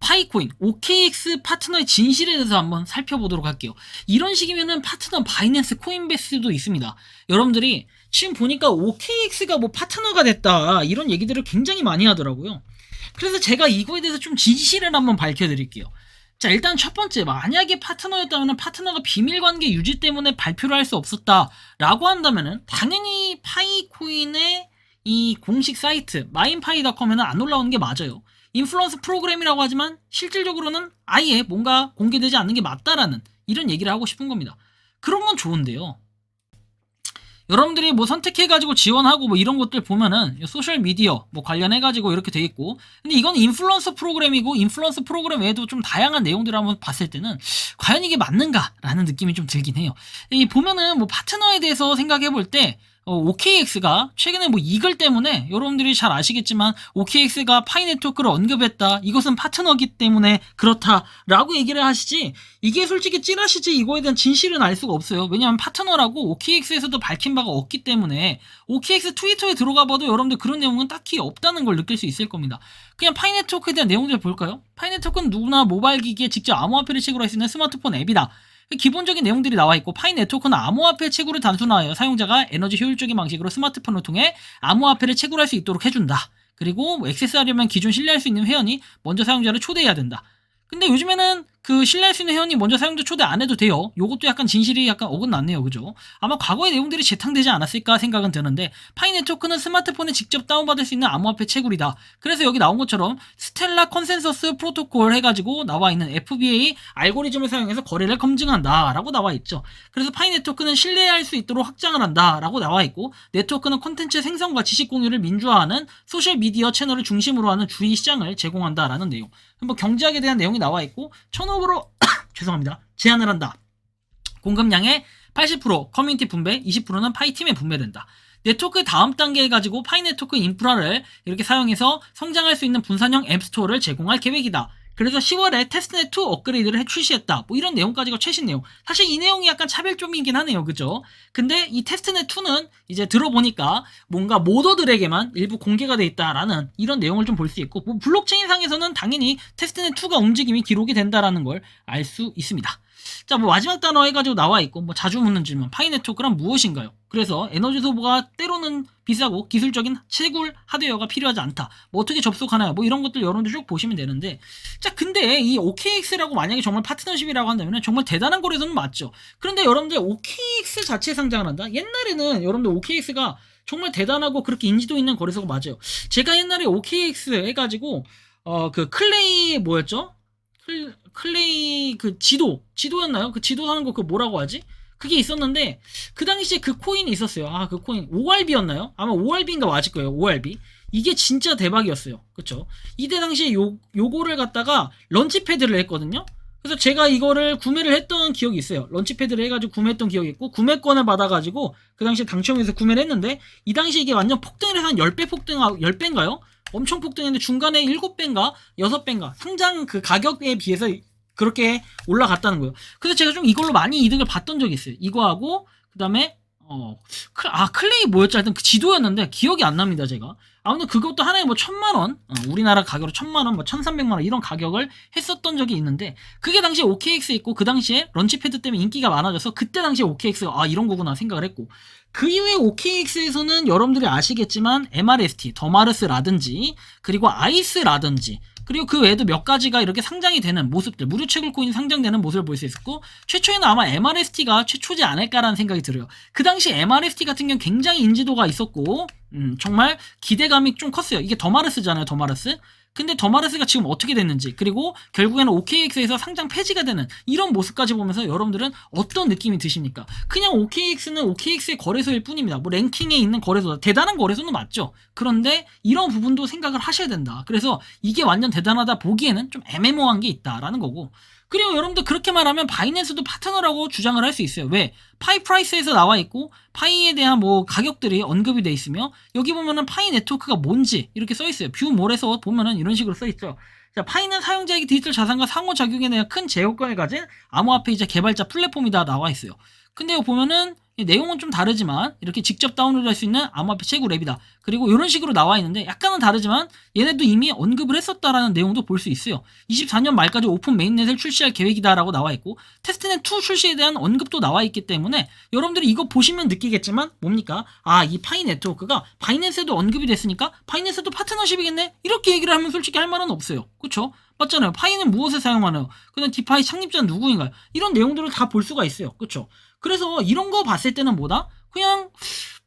파이코인 OKX 파트너의 진실에 대해서 한번 살펴보도록 할게요. 이런 식이면은 파트너 바이낸스 코인베스도 있습니다. 여러분들이 지금 보니까 OKX가 뭐 파트너가 됐다 이런 얘기들을 굉장히 많이 하더라고요. 그래서 제가 이거에 대해서 좀 진실을 한번 밝혀드릴게요. 자 일단 첫 번째 만약에 파트너였다면 파트너가 비밀관계 유지 때문에 발표를 할 수 없었다라고 한다면은 당연히 파이코인의 이 공식 사이트 마인파이닷컴에는 안 올라오는 게 맞아요. 인플루언스 프로그램이라고 하지만 실질적으로는 아예 뭔가 공개되지 않는 게 맞다라는 이런 얘기를 하고 싶은 겁니다. 그런 건 좋은데요. 여러분들이 뭐 선택해가지고 지원하고 뭐 이런 것들 보면은 소셜 미디어 뭐 관련해가지고 이렇게 돼 있고 근데 이건 인플루언서 프로그램이고 인플루언서 프로그램 외에도 좀 다양한 내용들을 한번 봤을 때는 과연 이게 맞는가 라는 느낌이 좀 들긴 해요. 이 보면은 뭐 파트너에 대해서 생각해 볼때 어, OKX가 최근에 뭐 이글 때문에 여러분들이 잘 아시겠지만 OKX가 파이 네트워크를 언급했다. 이것은 파트너기 때문에 그렇다라고 얘기를 하시지 이게 솔직히 찌라시지 이거에 대한 진실은 알 수가 없어요. 왜냐하면 파트너라고 OKX에서도 밝힌 바가 없기 때문에 OKX 트위터에 들어가 봐도 여러분들 그런 내용은 딱히 없다는 걸 느낄 수 있을 겁니다. 그냥 파이 네트워크에 대한 내용들 볼까요? 파이 네트워크는 누구나 모바일 기기에 직접 암호화폐를 채굴할 수 있는 스마트폰 앱이다. 기본적인 내용들이 나와 있고 파이 네트워크는 암호화폐 채굴을 단순화하여 사용자가 에너지 효율적인 방식으로 스마트폰을 통해 암호화폐를 채굴할 수 있도록 해준다. 그리고 뭐 액세스하려면 기존 신뢰할 수 있는 회원이 먼저 사용자를 초대해야 된다. 근데 요즘에는 그 신뢰할 수 있는 회원이 먼저 사용자 초대 안 해도 돼요. 요것도 약간 진실이 약간 어긋났네요. 그죠? 아마 과거의 내용들이 재탕되지 않았을까 생각은 드는데 파이 네트워크는 스마트폰에 직접 다운받을 수 있는 암호화폐 채굴이다. 그래서 여기 나온 것처럼 스텔라 컨센서스 프로토콜 해가지고 나와 있는 FBA 알고리즘을 사용해서 거래를 검증한다. 라고 나와 있죠. 그래서 파이 네트워크는 신뢰할 수 있도록 확장을 한다. 라고 나와 있고 네트워크는 콘텐츠 생성과 지식 공유를 민주화하는 소셜 미디어 채널을 중심으로 하는 주의 시장을 제공한다. 라는 내용. 뭐 경제학에 대한 내용이 나와 있고 천 업으로 죄송합니다. 제한을 한다. 공급량의 80% 커뮤니티 분배 20%는 파이팀에 분배된다. 네트워크의 다음 단계 가지고 파이 네트워크 인프라를 이렇게 사용해서 성장할 수 있는 분산형 앱스토어를 제공할 계획이다 그래서 10월에 테스트넷 2 업그레이드를 해 출시했다. 뭐 이런 내용까지가 최신 내용. 사실 이 내용이 약간 차별점이긴 하네요. 그죠? 근데 이 테스트넷 2는 이제 들어보니까 뭔가 모더들에게만 일부 공개가 돼 있다라는 이런 내용을 좀 볼 수 있고 뭐 블록체인 상에서는 당연히 테스트넷 2가 움직임이 기록이 된다라는 걸 알 수 있습니다. 자, 뭐 마지막 단어 해가지고 나와 있고 뭐 자주 묻는 질문 파이 네트워크란 무엇인가요? 그래서 에너지 소모가 때로는 비싸고 기술적인 채굴 하드웨어가 필요하지 않다. 뭐 어떻게 접속하나요? 뭐 이런 것들 여러분들 쭉 보시면 되는데 자 근데 이 OKX라고 만약에 정말 파트너십이라고 한다면 정말 대단한 거래소는 맞죠. 그런데 여러분들 OKX 자체 상장을 한다. 옛날에는 여러분들 OKX가 정말 대단하고 그렇게 인지도 있는 거래소가 맞아요. 제가 옛날에 OKX 해가지고 어 그 클레이 뭐였죠? 클, 클레이 그 지도 지도였나요? 그 지도 사는 거 그 뭐라고 하지? 그게 있었는데 그 당시에 그 코인이 있었어요. 아 그 코인 ORB였나요? 아마 ORB인가 맞을 거예요. ORB. 이게 진짜 대박이었어요. 그쵸? 이때 당시에 요, 요거를 갖다가 런치패드를 했거든요. 그래서 제가 이거를 구매를 했던 기억이 있어요. 런치패드를 해가지고 구매했던 기억이 있고, 구매권을 받아가지고, 그 당시에 당첨해서 구매를 했는데, 이 당시에 이게 완전 폭등을 해서 한 10배 폭등, 10배인가요? 엄청 폭등했는데 중간에 7배인가 6배인가 상장 그 가격에 비해서 그렇게 올라갔다는 거예요. 그래서 제가 좀 이걸로 많이 이득을 봤던 적이 있어요. 이거하고 그 다음에 어, 아 클레이 뭐였지 하여튼 그 지도였는데 기억이 안 납니다 제가. 아무튼 그것도 하나에 뭐 천만 원, 어, 우리나라 가격으로 천만 원, 뭐 천삼백만 원 이런 가격을 했었던 적이 있는데 그게 당시에 OKX 있고 그 당시에 런치패드 때문에 인기가 많아져서 그때 당시에 OKX가 아 이런 거구나 생각을 했고 그 이후에 OKX에서는 여러분들이 아시겠지만 MRST, 더마르스라든지 그리고 아이스라든지 그리고 그 외에도 몇 가지가 이렇게 상장이 되는 모습들, 무료 채굴 코인 상장되는 모습을 볼 수 있었고, 최초에는 아마 MRST가 최초지 않을까라는 생각이 들어요. 그 당시 MRST 같은 경우는 굉장히 인지도가 있었고, 음, 정말 기대감이 좀 컸어요. 이게 더마르스잖아요, 더마르스. 근데 더마르스가 지금 어떻게 됐는지 그리고 결국에는 OKX에서 상장 폐지가 되는 이런 모습까지 보면서 여러분들은 어떤 느낌이 드십니까? 그냥 OKX는 OKX의 거래소일 뿐입니다. 뭐 랭킹에 있는 거래소 대단한 거래소는 맞죠. 그런데 이런 부분도 생각을 하셔야 된다. 그래서 이게 완전 대단하다 보기에는 좀 애매모호한 게 있다라는 거고 그리고 여러분들 그렇게 말하면 바이낸스도 파트너라고 주장을 할 수 있어요. 왜? 파이 프라이스에서 나와 있고 파이에 대한 뭐 가격들이 언급이 돼 있으며 여기 보면은 파이 네트워크가 뭔지 이렇게 써 있어요. 뷰몰에서 보면은 이런 식으로 써 있죠. 자, 파이는 사용자에게 디지털 자산과 상호작용에 대한 큰 제휴권을 가진 암호화폐이자 개발자 플랫폼이다 나와 있어요. 근데 보면은 이 내용은 좀 다르지만 이렇게 직접 다운로드 할 수 있는 암호화폐 채굴 앱이다. 그리고 이런 식으로 나와 있는데 약간은 다르지만 얘네도 이미 언급을 했었다라는 내용도 볼 수 있어요. 24년 말까지 오픈 메인넷을 출시할 계획이다라고 나와 있고 테스트넷 2 출시에 대한 언급도 나와 있기 때문에 여러분들이 이거 보시면 느끼겠지만 뭡니까? 아, 이 파이 네트워크가 바이낸스에도 언급이 됐으니까 바이낸스도 파트너십이겠네? 이렇게 얘기를 하면 솔직히 할 말은 없어요. 그쵸? 맞잖아요. 파이는 무엇에 사용하나요? 그다음 디파이 창립자는 누구인가요? 이런 내용들을 다 볼 수가 있어요. 그쵸? 그래서 이런 거 봤을 때는 뭐다? 그냥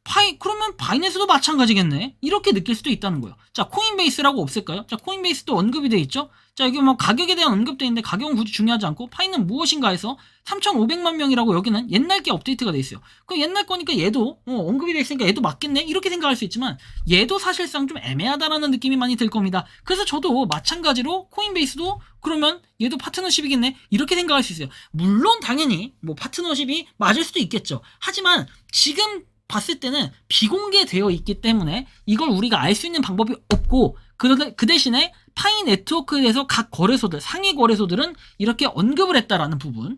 파이 그러면 바이낸스도 마찬가지겠네. 이렇게 느낄 수도 있다는 거예요. 자, 코인베이스라고 없을까요? 자, 코인베이스도 언급이 돼 있죠. 자, 여기 뭐 가격에 대한 언급돼 있는데 가격은 굳이 중요하지 않고 파이는 무엇인가 해서 3,500만 명이라고 여기는 옛날 게 업데이트가 돼 있어요. 그 옛날 거니까 얘도 어, 언급이 돼 있으니까 얘도 맞겠네 이렇게 생각할 수 있지만 얘도 사실상 좀 애매하다라는 느낌이 많이 들 겁니다. 그래서 저도 마찬가지로 코인베이스도 그러면 얘도 파트너십이겠네 이렇게 생각할 수 있어요. 물론 당연히 뭐 파트너십이 맞을 수도 있겠죠. 하지만 지금 봤을 때는 비공개되어 있기 때문에 이걸 우리가 알 수 있는 방법이 없고 그, 그 대신에 파이 네트워크에 대해서 각 거래소들 상위 거래소들은 이렇게 언급을 했다라는 부분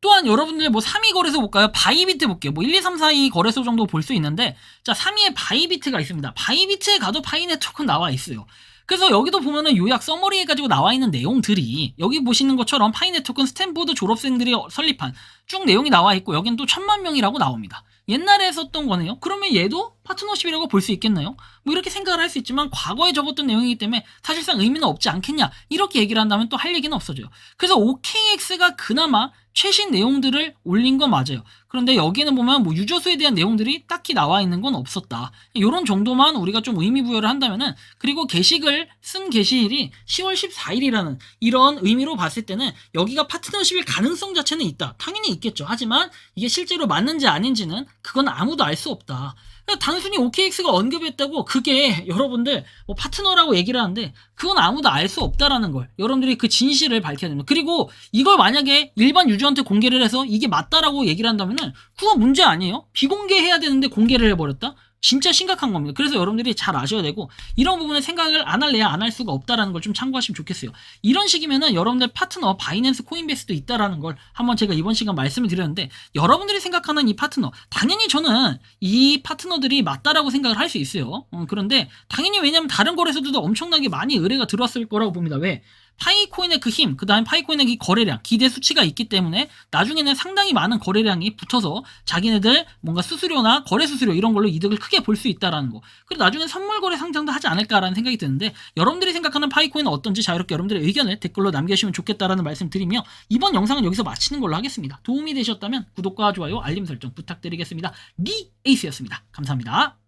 또한 여러분들 뭐 3위 거래소 볼까요? 바이비트 볼게요. 뭐 1, 2, 3, 4위 거래소 정도 볼 수 있는데 자 3위에 바이비트가 있습니다. 바이비트에 가도 파이 네트워크 나와 있어요. 그래서 여기도 보면은 요약 서머리 해가지고 나와 있는 내용들이 여기 보시는 것처럼 파이 네트워크는 스탠포드 졸업생들이 설립한 쭉 내용이 나와 있고 여긴 또 천만 명이라고 나옵니다. 옛날에 했었던 거네요. 그러면 얘도 파트너십이라고 볼 수 있겠나요? 뭐 이렇게 생각을 할 수 있지만 과거에 적었던 내용이기 때문에 사실상 의미는 없지 않겠냐 이렇게 얘기를 한다면 또 할 얘기는 없어져요. 그래서 OKX가 그나마 최신 내용들을 올린 건 맞아요. 그런데 여기는 보면 뭐 유저수에 대한 내용들이 딱히 나와 있는 건 없었다. 이런 정도만 우리가 좀 의미 부여를 한다면은 그리고 게시글 쓴 게시일이 10월 14일이라는 이런 의미로 봤을 때는 여기가 파트너십일 가능성 자체는 있다. 당연히 있겠죠. 하지만 이게 실제로 맞는지 아닌지는 그건 아무도 알 수 없다. 단순히 OKX가 언급했다고 그게 여러분들 뭐 파트너라고 얘기를 하는데 그건 아무도 알 수 없다라는 걸 여러분들이 그 진실을 밝혀야 됩니다. 그리고 이걸 만약에 일반 유저한테 공개를 해서 이게 맞다라고 얘기를 한다면은 그건 문제 아니에요. 비공개해야 되는데 공개를 해버렸다? 진짜 심각한 겁니다. 그래서 여러분들이 잘 아셔야 되고 이런 부분에 생각을 안 할래야 안 할 수가 없다라는 걸 좀 참고하시면 좋겠어요. 이런 식이면은 여러분들 파트너 바이낸스 코인베이스도 있다라는 걸 한번 제가 이번 시간 말씀을 드렸는데 여러분들이 생각하는 이 파트너 당연히 저는 이 파트너들이 맞다라고 생각을 할 수 있어요. 어, 그런데 당연히 왜냐면 다른 거래소들도 엄청나게 많이 의뢰가 들어왔을 거라고 봅니다. 왜? 파이코인의 그 힘, 그 다음에 파이코인의 이 거래량, 기대 수치가 있기 때문에 나중에는 상당히 많은 거래량이 붙어서 자기네들 뭔가 수수료나 거래 수수료 이런 걸로 이득을 크게 볼 수 있다라는 거. 그리고 나중에 선물 거래 상장도 하지 않을까라는 생각이 드는데 여러분들이 생각하는 파이코인은 어떤지 자유롭게 여러분들의 의견을 댓글로 남겨주시면 좋겠다라는 말씀 드리며 이번 영상은 여기서 마치는 걸로 하겠습니다. 도움이 되셨다면 구독과 좋아요, 알림 설정 부탁드리겠습니다. 리 에이스였습니다. 감사합니다.